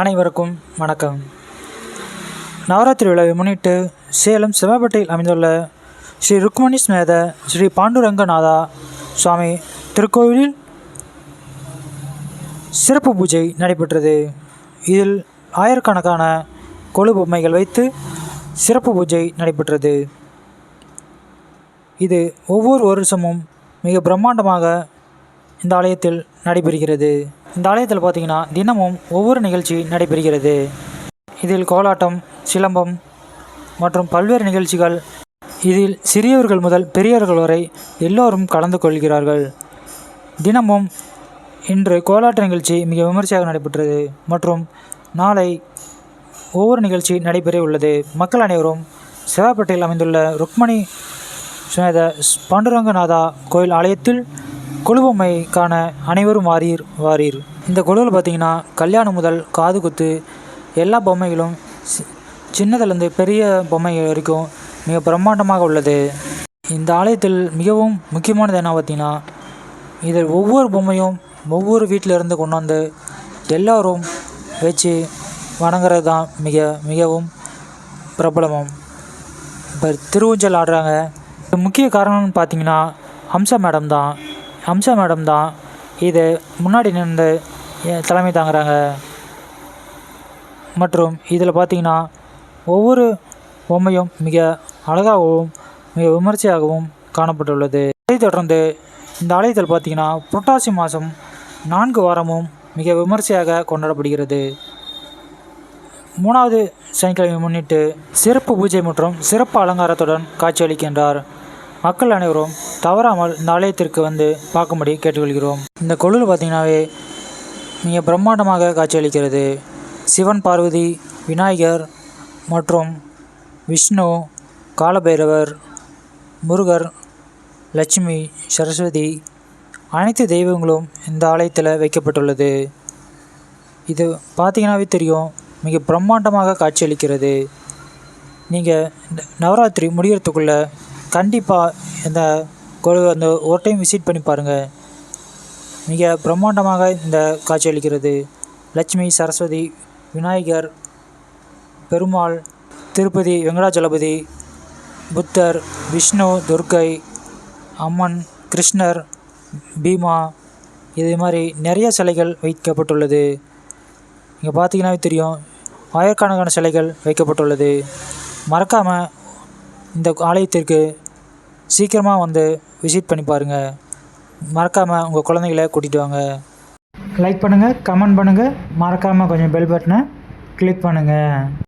அனைவருக்கும் வணக்கம். நவராத்திரி விழாவை முன்னிட்டு சேலம் சிவபேட்டையில் அமைந்துள்ள ஸ்ரீ ருக்மணி ஸ்மேத ஸ்ரீ பாண்டுரங்கநாதா சுவாமி திருக்கோவிலில் சிறப்பு பூஜை நடைபெற்றது. இதில் ஆயிரக்கணக்கான கொழு பொம்மைகள் வைத்து சிறப்பு பூஜை நடைபெற்றது. இது ஒவ்வொரு வருஷமும் மிக பிரம்மாண்டமாக இந்த ஆலயத்தில் நடைபெறுகிறது. இந்த ஆலயத்தில் பார்த்தீங்கன்னா தினமும் ஒவ்வொரு நிகழ்ச்சி நடைபெறுகிறது. இதில் கோலாட்டம் சிலம்பம் மற்றும் பல்வேறு நிகழ்ச்சிகள். இதில் சிறியவர்கள் முதல் பெரியவர்கள் வரை எல்லோரும் கலந்து கொள்கிறார்கள். தினமும் இன்று கோலாட்ட நிகழ்ச்சி மிக விமர்சையாக நடைபெற்றது மற்றும் நாளை ஒவ்வொரு நிகழ்ச்சி நடைபெற உள்ளது. மக்கள் அனைவரும் சிவாப்பேட்டையில் அமைந்துள்ள ருக்மணி சுமேத பாண்டுரங்கநாதா கோயில் ஆலயத்தில் குழுவமைக்கான அனைவரும் வாரீர் வாரீர். இந்த குழுவில் பார்த்தீங்கன்னா கல்யாணம் முதல் காது குத்து எல்லா பொம்மைகளும் சின்னதுலேருந்து பெரிய பொம்மை வரைக்கும் மிக பிரம்மாண்டமாக உள்ளது. இந்த ஆலயத்தில் மிகவும் முக்கியமானது என்ன பார்த்தீங்கன்னா இதில் ஒவ்வொரு பொம்மையும் ஒவ்வொரு வீட்டிலிருந்து கொண்டு வந்து எல்லோரும் வச்சு வணங்குறது தான் மிக மிகவும் பிரபலமும். இப்போ திருவூஞ்சல் ஆடுறாங்க. முக்கிய காரணம்னு பார்த்தீங்கன்னா ஹம்சா மேடம் தான். ஹம்சா மேடம் தான். இது முன்னாடி நின்று தலைமை தாங்குறாங்க. மற்றும் இதில் பார்த்தீங்கன்னா ஒவ்வொரு பொம்மையும் மிக அழகாகவும் மிக விமர்சையாகவும் காணப்பட்டுள்ளது. அதைத் தொடர்ந்து இந்த ஆலயத்தில் பார்த்தீங்கன்னா புரட்டாசி மாதம் நான்கு வாரமும் மிக விமர்சையாக கொண்டாடப்படுகிறது. மூணாவது சனிக்கிழமை முன்னிட்டு சிறப்பு பூஜை மற்றும் சிறப்பு அலங்காரத்துடன் காட்சியளிக்கின்றார் மக்கள் அனைவரும் தவறாமல் இந்த ஆலயத்திற்கு வந்து பார்க்கும்படி கேட்டுக்கொள்கிறோம். இந்த கொள்ளு பார்த்தீங்கன்னாவே மிக பிரம்மாண்டமாக காட்சியளிக்கிறது. சிவன் பார்வதி விநாயகர் மற்றும் விஷ்ணு காலபைரவர் முருகர் லட்சுமி சரஸ்வதி அனைத்து தெய்வங்களும் இந்த ஆலயத்தில் வைக்கப்பட்டுள்ளது. இது பார்த்தீங்கன்னாவே தெரியும் மிக பிரம்மாண்டமாக காட்சியளிக்கிறது. நீங்கள் இந்த நவராத்திரி முடிகிறதுக்குள்ளே கண்டிப்பாக இந்த கோவில் அந்த ஒரு டைம் விசிட் பண்ணி பாருங்கள் மிக பிரம்மாண்டமாக இந்த காட்சியளிக்கிறது லட்சுமி சரஸ்வதி விநாயகர் பெருமாள் திருப்பதி வெங்கடாச்சலபதி புத்தர் விஷ்ணு துர்க்கை அம்மன் கிருஷ்ணர் பீமா இது மாதிரி நிறைய சிலைகள் வைக்கப்பட்டுள்ளது. இங்கே பார்த்தீங்கன்னாவே தெரியும். ஆயிரக்கணக்கான சிலைகள் வைக்கப்பட்டுள்ளது. மறக்காமல் இந்த ஆலயத்திற்கு சீக்கிரமாக வந்து விசிட் பண்ணி பாருங்கள் மறக்காமல் உங்கள் குழந்தைகளை கூட்டிகிட்டு வாங்க. லைக் பண்ணுங்கள் கமெண்ட் பண்ணுங்கள் மறக்காமல் கொஞ்சம் பெல் பட்டனை கிளிக் பண்ணுங்கள்